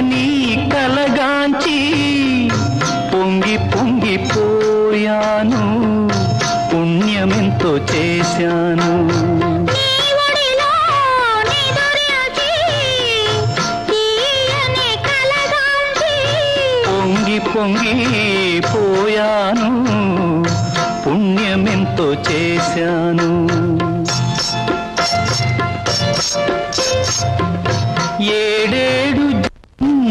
నీ కలగాంచి పొంగి పొంగిపోయాను పుణ్యమెంతో చేశాను. పొంగి పొంగి పోయాను పుణ్యమెంతో చేశాను. ఏడే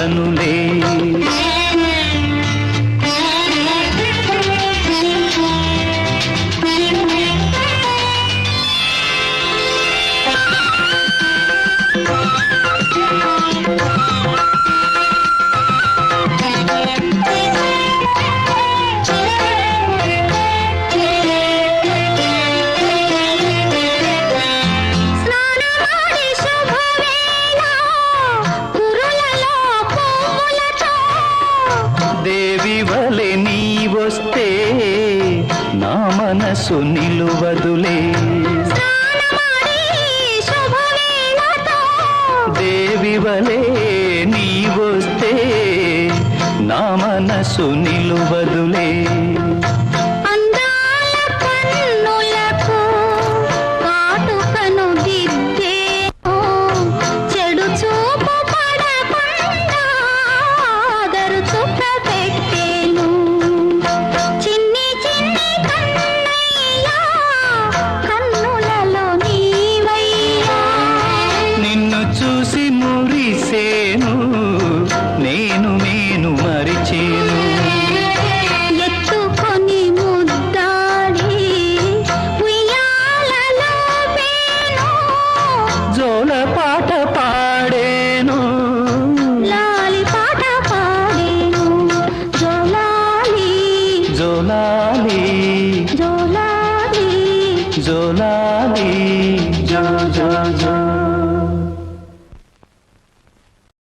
Ben వస్తే నా మనసు నిలువదులే. దేవి వలే నీ వస్తే నా మనసు నిలువదు. తొలాలి.